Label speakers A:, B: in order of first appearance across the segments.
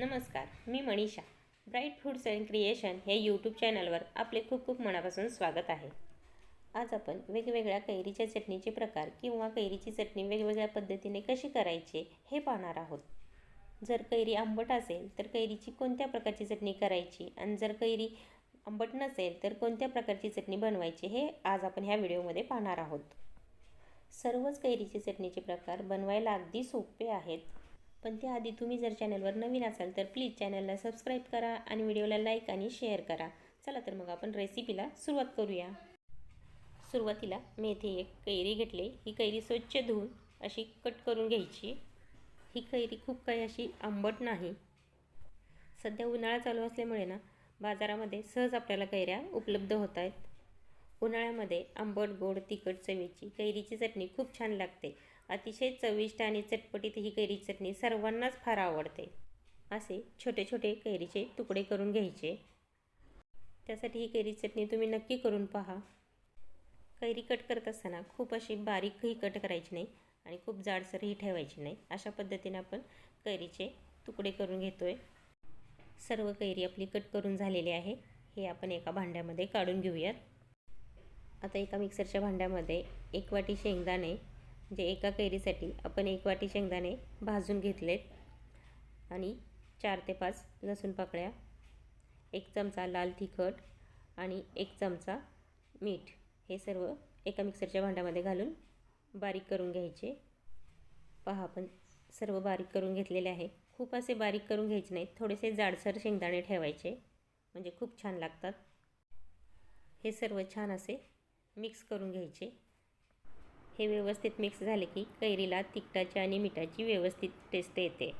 A: नमस्कार मी Manisha. Bright foods and creation हे YouTube चॅनलवर आपले खूप खूप मनापासून स्वागत आहे. आज आपण वेगवेगळ्या कैरीच्या चटणीचे प्रकार किंवा कैरीची चटणी वेगवेगळ्या पद्धतीने कशी करायची हे पाहणार आहोत. जर कैरी आंबट असेल तर कैरीची कोणत्या प्रकारची चटणी करायची? आणि जर कैरी आंबट नसेल तर कोणत्या प्रकारची चटणी बनवायची हे आज आपण ह्या व्हिडिओमध्ये पाहणार आहोत. सर्वच कैरीची चटणीचे प्रकार बनवायला अगदी सोपे आहेत. पण त्याआधी तुम्ही जर चॅनलवर नवीन असाल तर प्लीज चॅनलला सबस्क्राईब करा आणि व्हिडिओला लाईक आणि शेअर करा. चला तर मग आपण रेसिपीला सुरुवात करूया. सुरुवातीला मी येथे एक कैरी घेतली. ही कैरी स्वच्छ धुवून अशी कट करून घ्यायची. ही कैरी खूप काही अशी आंबट नाही. सध्या उन्हाळा चालू असल्यामुळे ना बाजारामध्ये सहज आपल्याला कैऱ्या उपलब्ध होत आहेत. उन्हाळ्यामध्ये आंबट गोड तिखट चवीची कैरीची चटणी खूप छान लागते. अतिशय चविष्ट आणि चटपटीत ही कैरी चटणी सर्वांनाच फार आवडते. असे छोटे छोटे कैरीचे तुकडे करून घ्यायचे. त्यासाठी ही कैरी चटणी तुम्ही नक्की करून पहा. कैरी कट करत असताना खूप अशी बारीकही कट करायची नाही आणि खूप जाडसरही ठेवायची नाही. अशा पद्धतीने आपण कैरीचे तुकडे करून घेतो आहे सर्व कैरी आपली कट करून झालेली आहे. हे आपण एका भांड्यामध्ये काढून घेऊयात. आता एका मिक्सरच्या भांड्यामध्ये एक वाटी शेंगदाणे म्हणजे एका कैरीसाठी आपण एक वाटी शेंगदाणे भाजून घेतलेत आणि चार ते पाच लसूण पाकळ्या एक चमचा लाल तिखट आणि एक चमचा मीठ हे सर्व एका मिक्सरच्या भांड्यामध्ये घालून बारीक करून घ्यायचे. पहा आपण सर्व बारीक करून घेतलेले आहे. खूप असे बारीक करून घ्यायचे नाहीत थोडेसे जाडसर शेंगदाणे ठेवायचे म्हणजे खूप छान लागतात. हे सर्व छान असे मिक्स करून घ्यायचे. हे व्यवस्थित मिक्स झाले की कैरीला तिखटाची आणि मिठाची व्यवस्थित टेस्ट येते.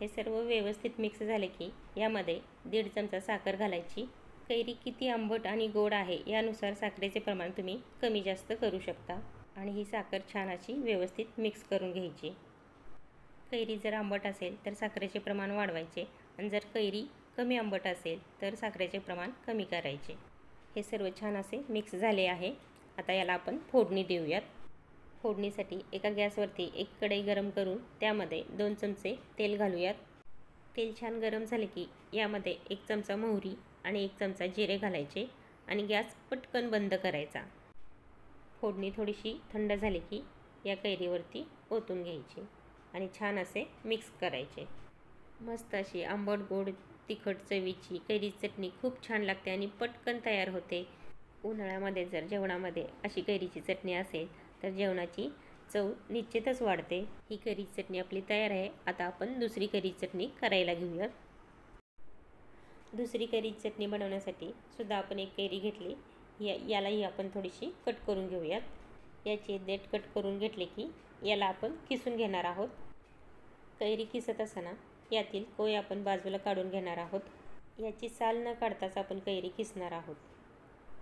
A: हे सर्व व्यवस्थित मिक्स झाले की यामध्ये दीड चमचा साखर घालायची. कैरी किती आंबट आणि गोड आहे यानुसार साखरेचे प्रमाण तुम्ही कमी जास्त करू शकता आणि ही साखर छान अशी व्यवस्थित मिक्स करून घ्यायची. कैरी जर आंबट असेल तर साखरेचे प्रमाण वाढवायचे आणि जर कैरी कमी आंबट असेल तर साखरेचे प्रमाण कमी करायचे. हे सर्व छान असे मिक्स झाले आहे. आता याला आपण फोडणी देऊयात. फोडणीसाठी एका गॅसवरती एक कढई गरम करून त्यामध्ये दोन चमचे तेल घालूयात. तेल छान गरम झाले की यामध्ये एक चमचा मोहरी आणि एक चमचा जिरे घालायचे आणि गॅस पटकन बंद करायचा. फोडणी थोडीशी थंड झाली की या कैरीवरती ओतून घ्यायची आणि छान असे मिक्स करायचे. मस्त अशी आंबट गोड तिखट चवीची कैरी चटणी खूप छान लागते आणि पटकन तयार होते. उन्हाळ्यामध्ये जर जेवणामध्ये अशी कैरीची चटणी असेल तर जेवणाची चव निश्चितच वाढते. ही करी चटणी आपली तयार आहे. आता आपण दुसरी करी चटणी करायला घेऊयात दुसरी करी चटणी बनवण्यासाठी सुद्धा आपण एक कैरी घेतली. या यालाही आपण थोडीशी कट करून घेऊयात. याची देठ कट करून घेतले की याला आपण किसून घेणार आहोत. कैरी किसत असताना यातील कोय आपण बाजूला काढून घेणार आहोत. याची साल न काढताच आपण कैरी किसणार आहोत.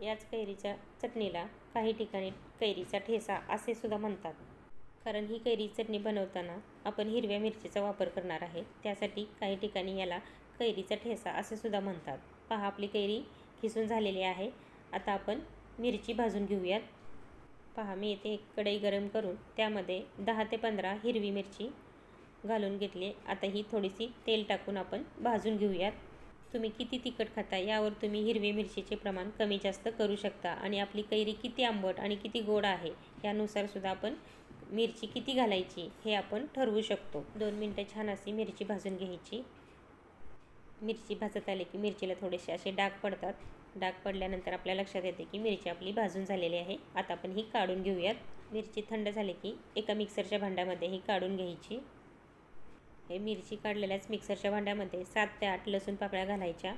A: याच कैरीच्या चटणीला काही ठिकाणी कैरीचा ठेसा असे सुद्धा म्हणतात. कारण ही कैरी चटणी बनवताना आपण हिरव्या मिरचीचा वापर करणार आहे. त्यासाठी काही ठिकाणी याला कैरीचा ठेसा असे सुद्धा म्हणतात. पहा आपली कैरी खिसून झालेली आहे. आता आपण मिरची भाजून घेऊयात. पहा मी येथे एक कढई गरम करून त्यामध्ये दहा ते पंधरा हिरवी मिरची घालून घेतली आता ही थोडीशी तेल टाकून आपण भाजून घेऊयात. तुम्ही किती तिखट खाता यावर तुम्ही हिरवी मिरचीचे प्रमाण कमी जास्त करू शकता आणि आपली कैरी किती आंबट आणि किती गोड आहे यानुसार सुद्धा आपण मिरची किती घालायची हे आपण ठरवू शकतो. दोन मिनटं छान अशी मिरची भाजून घ्यायची. मिरची भाजत आली की मिरचीला थोडेसे असे डाग पडतात. डाग पडल्यानंतर आपल्या लक्षात येते की मिरची आपली भाजून झालेली आहे. आता आपण ही काढून घेऊयात. मिरची थंड झाली की एका मिक्सरच्या भांड्यामध्ये ही काढून घ्यायची. हे मिरची काढलेल्याच मिक्सरच्या भांड्यामध्ये सात ते आठ लसूण पाकळ्या घालायच्या.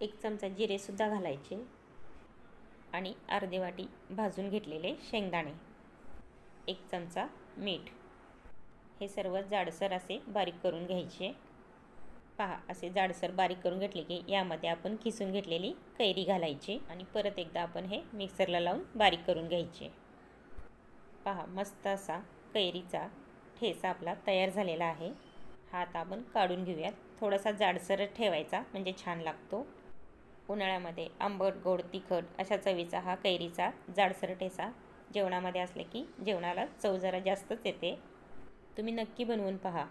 A: एक चमचा जिरेसुद्धा घालायचे. आणि अर्धी वाटी भाजून घेतलेले शेंगदाणे. एक चमचा मीठ. हे सर्व जाडसर असे बारीक करून घ्यायचे. पहा असे जाडसर बारीक करून घेतले की यामध्ये आपण किसून घेतलेली कैरी घालायची आणि परत एकदा आपण हे मिक्सरला लावून बारीक करून घ्यायचे. पहा मस्त असा कैरीचा ठेसा आपला तयार झालेला आहे. हा आता आपण काढून घेऊयात. थोडासा जाडसर ठेवायचा म्हणजे छान लागतो. उन्हाळ्यामध्ये आंबट गोड तिखट अशा चवीचा हा कैरीचा जाडसर ठेसा जेवणामध्ये असले की जेवणाला चव जरा जास्तच येते. तुम्ही नक्की बनवून पहा.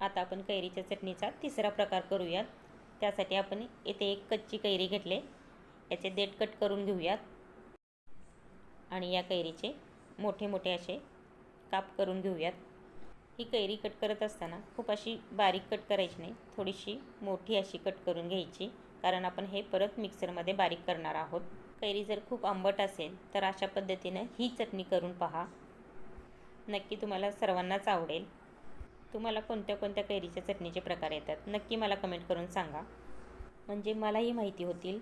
A: आता आपण कैरीच्या चटणीचा तिसरा प्रकार करूयात. त्यासाठी आपण येथे एक कच्ची कैरी घेतले. याचे देठ कट करून घेऊयात. आणि या कैरीचे मोठे मोठे असे काप करून घेऊयात. ही कैरी कट करत असताना खूप अशी बारीक कट करायची नाही थोडीशी मोठी अशी कट करून घ्यायची कारण आपण हे परत मिक्सरमध्ये बारीक करणार आहोत. कैरी जर खूप आंबट असेल तर अशा पद्धतीनं ही चटणी करून पहा. नक्की तुम्हाला सर्वांनाच आवडेल. तुम्हाला कोणत्या कोणत्या कैरीच्या चटणीचे प्रकार येतात नक्की मला कमेंट करून सांगा. म्हणजे मलाही माहिती होतील.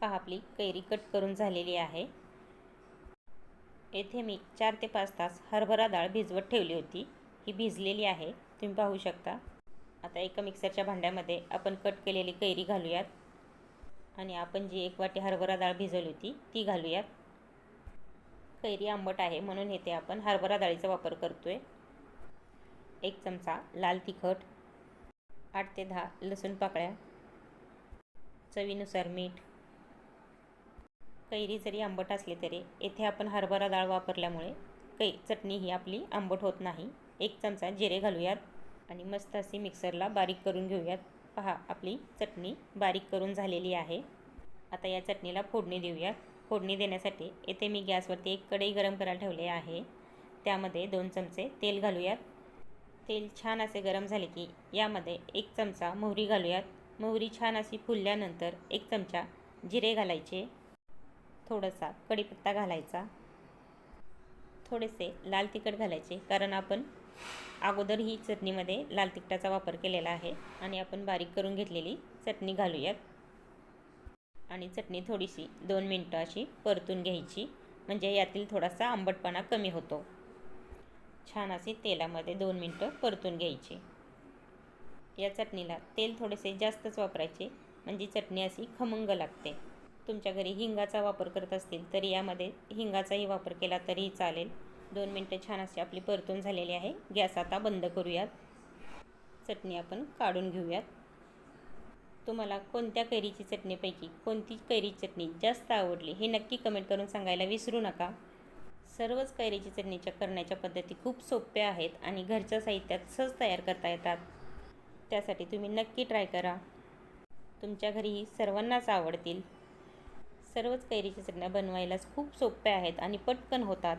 A: पहा आपली कैरी कट करून झालेली आहे. येथे मी चार ते पाच तास हरभरा डाळ भिजवत ठेवली होती. ही भिजलेली आहे. तुम्ही पाहू शकता. आता एका मिक्सरच्या भांड्यामध्ये आपण कट केलेली कैरी घालूयात. आणि आपण जी एक वाटी हरभरा डाळ भिजवली होती ती घालूयात. कैरी आंबट आहे म्हणून येथे आपण हरभरा डाळीचा वापर करतो आहे एक चमचा लाल तिखट आठ ते दहा लसूण पाकळ्या चवीनुसार मीठ कैरी जरी आंबट असले तरी येथे आपण हरभरा डाळ वापरल्यामुळे कै चटणी ही आपली आंबट होत नाही. एक चमचा जिरे घालूयात आणि मस्त अशी मिक्सरला बारीक करून घेऊयात. पहा आपली चटणी बारीक करून झालेली आहे. आता या चटणीला फोडणी देऊयात. फोडणी देण्यासाठी येथे मी गॅसवरती एक कढई गरम करायला ठेवले आहे. त्यामध्ये दोन चमचे तेल घालूयात. तेल छान असे गरम झाले की यामध्ये एक चमचा मोहरी घालूयात. मोहरी छान अशी फुलल्यानंतर एक चमचा जिरे घालायचे. थोडासा कढीपत्ता घालायचा. थोडेसे लाल तिखट घालायचे कारण आपण अगोदर ही चटणीमध्ये लाल तिखटाचा वापर केलेला आहे आणि आपण बारीक करून घेतलेली चटणी घालूयात. आणि चटणी थोडीशी दोन मिनटं अशी परतून घ्यायची म्हणजे यातील थोडासा आंबटपणा कमी होतो. छान अशी तेलामध्ये दोन मिनटं परतून घ्यायची. या चटणीला तेल थोडेसे जास्तच वापरायचे म्हणजे चटणी अशी खमंग लागते. तुमच्या घरी हिंगाचा वापर करत असतील तर यामध्ये हिंगाचाही वापर केला तरीही चालेल. दोन मिनटं छान अशी आपली परतून झालेली आहे. गॅस आता बंद करूयात. चटणी आपण काढून घेऊयात. तुम्हाला कोणत्या कैरीची चटणीपैकी कोणती कैरी चटणी जास्त आवडली हे नक्की कमेंट करून सांगायला विसरू नका. सर्वच कैरीची चटणीच्या करण्याच्या पद्धती खूप सोप्या आहेत आणि घरच्या साहित्यात सहज तयार करता येतात. त्यासाठी तुम्ही नक्की ट्राय करा. तुमच्या घरीही सर्वांनाच आवडतील. सर्वच कैरीच्या चटण्या बनवायलाच खूप सोप्या आहेत आणि पटकन होतात.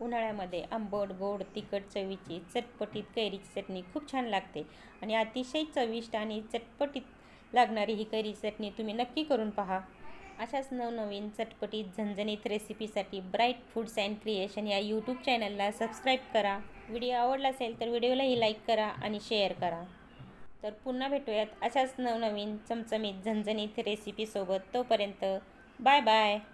A: उन्हाळ्यामध्ये आंबट गोड तिखट चवीची चटपटीत कैरीची चटणी खूप छान लागते आणि अतिशय चविष्ट आणि चटपटीत लागणारी ही कैरीची चटणी तुम्ही नक्की करून पहा. अशाच नवनवीन चटपटीत झणझणीत रेसिपीसाठी ब्राईट फूड्स अँड क्रिएशन या यूट्यूब चॅनलला सबस्क्राईब करा. व्हिडिओ आवडला असेल तर व्हिडिओलाही लाईक करा आणि शेअर करा. तर पुन्हा भेटूयात अशाच नवनवीन चमचमीत झणझणीत रेसिपीसोबत. तोपर्यंत Bye bye.